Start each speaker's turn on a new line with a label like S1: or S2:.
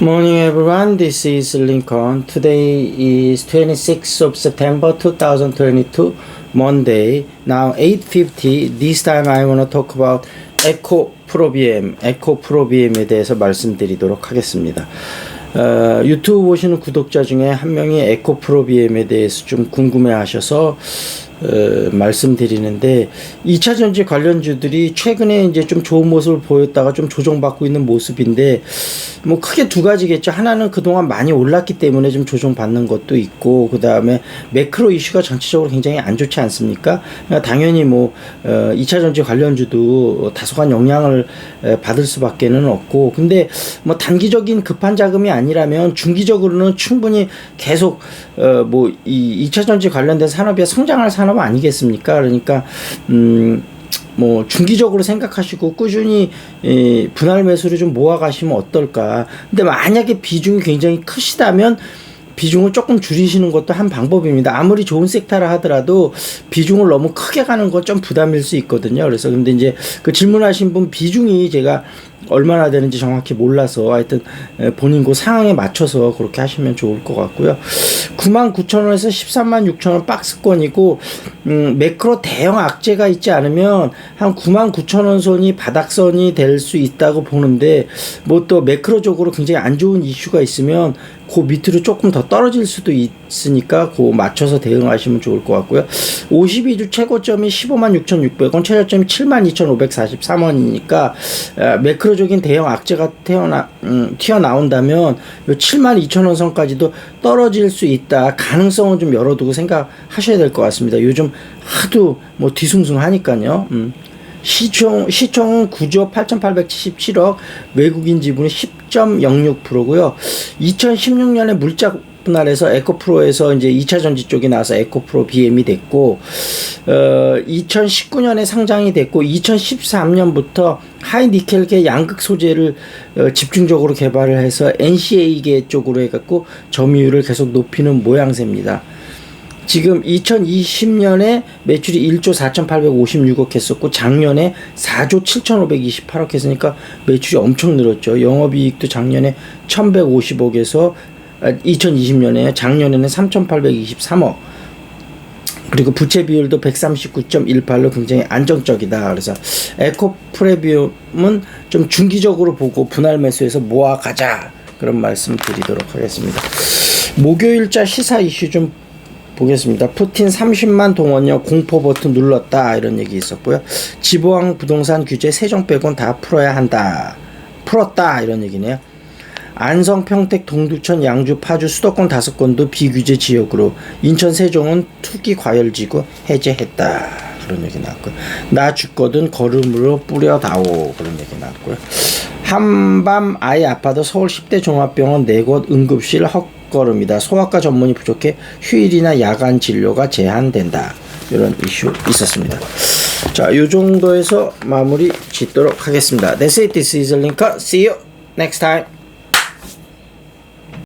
S1: Morning everyone, this is Lincoln. Today is 26th of September 2022, Monday. Now 8.50, this time I want to talk about BM, Echo Pro BM에 대해서 말씀드리도록 하겠습니다. 어, 유튜브 보시는 구독자 중에 한 명이 에코 프로 BM에 대해서 좀 궁금해 하셔서 어, 말씀드리는데 2차 전지 관련주들이 최근에 이제 좀 좋은 모습을 보였다가 좀 조정받고 있는 모습인데 뭐 크게 두 가지겠죠. 하나는 그동안 많이 올랐기 때문에 좀 조정받는 것도 있고 그다음에 매크로 이슈가 전체적으로 굉장히 안 좋지 않습니까? 그러니까 당연히 뭐 어, 2차 전지 관련주도 다소간 영향을 에, 받을 수밖에는 없고 근데 뭐 단기적인 급한 자금이 아니라면 중기적으로는 충분히 계속 어 뭐이 2차 전지 관련된 산업이 성장할 산업 아니겠습니까? 그러니까 음. 뭐 중기적으로 생각하시고 꾸준히 에, 분할 매수를 좀 모아 가시면 어떨까. 근데 만약에 비중이 굉장히 크시다면 비중을 조금 줄이시는 것도 한 방법입니다. 아무리 좋은 섹터라 하더라도 비중을 너무 크게 가는 건좀 부담일 수 있거든요. 그래서 근데 이제 그 질문하신 분 비중이 제가 얼마나 되는지 정확히 몰라서 하여튼 에, 본인 그 상황에 맞춰서 그렇게 하시면 좋을 것 같고요. 99,000원에서 13만 6천원 박스권이고 음, 매크로 대형 악재가 있지 않으면 한 99,000원 선이 바닥선이 될 수 있다고 보는데 뭐 또 매크로적으로 굉장히 안 좋은 이슈가 있으면 그 밑으로 조금 더 떨어질 수도 있으니까 그 맞춰서 대응하시면 좋을 것 같고요. 52주 최고점이 15만 6,600원, 최저점이 7만 2,543원이니까 매크로적인 대형 악재가 태어나 음, 튀어나온다면 요 7만 2천원 선까지도 떨어질 수 있다. 가능성은 좀 열어두고 생각하셔야 될 것 같습니다. 요즘 하도 뭐 뒤숭숭하니까요. 음. 시총 시총은 9조 8,877억, 외국인 지분이 10.06%고요. 2016년에 물짝 분할해서 에코프로에서 이제 2차 전지 쪽이 나와서 에코프로 BM이 됐고 어 2019년에 상장이 됐고 2013년부터 하이 니켈계 양극 소재를 어, 집중적으로 개발을 해서 NCA계 쪽으로 해갖고 점유율을 계속 높이는 모양새입니다. 지금 2020년에 매출이 1조 4,856억 했었고 작년에 4조 7,528억 했으니까 매출이 엄청 늘었죠. 영업이익도 작년에 1,150억에서 2020년에 작년에는 3,823억. 그리고 부채 비율도 139.18로 굉장히 안정적이다. 그래서 에코 프레비움은 좀 중기적으로 보고 분할 매수해서 모아가자. 그런 말씀 드리도록 하겠습니다. 목요일자 시사 이슈 좀 보겠습니다. 푸틴 30만 동원령 공포 버튼 눌렀다 이런 얘기 있었고요. 지보항 부동산 규제 세종 빼곤 다 풀어야 한다. 풀었다 이런 얘기네요. 안성, 평택, 동두천, 양주, 파주, 수도권 다섯 건도 비규제 지역으로 인천, 세종은 투기 과열지구 해제했다. 그런 얘기 나왔고요. 나 죽거든 걸음으로 뿌려다오. 그런 얘기 나왔고요. 한밤 아이 아파도 서울 10대 종합병원 4곳 응급실 헛걸음이다. 소아과 전문이 부족해 휴일이나 야간 진료가 제한된다. 이런 이슈 있었습니다. 자, 요 정도에서 마무리 짓도록 하겠습니다. That's it. This is Lincoln. See you next time.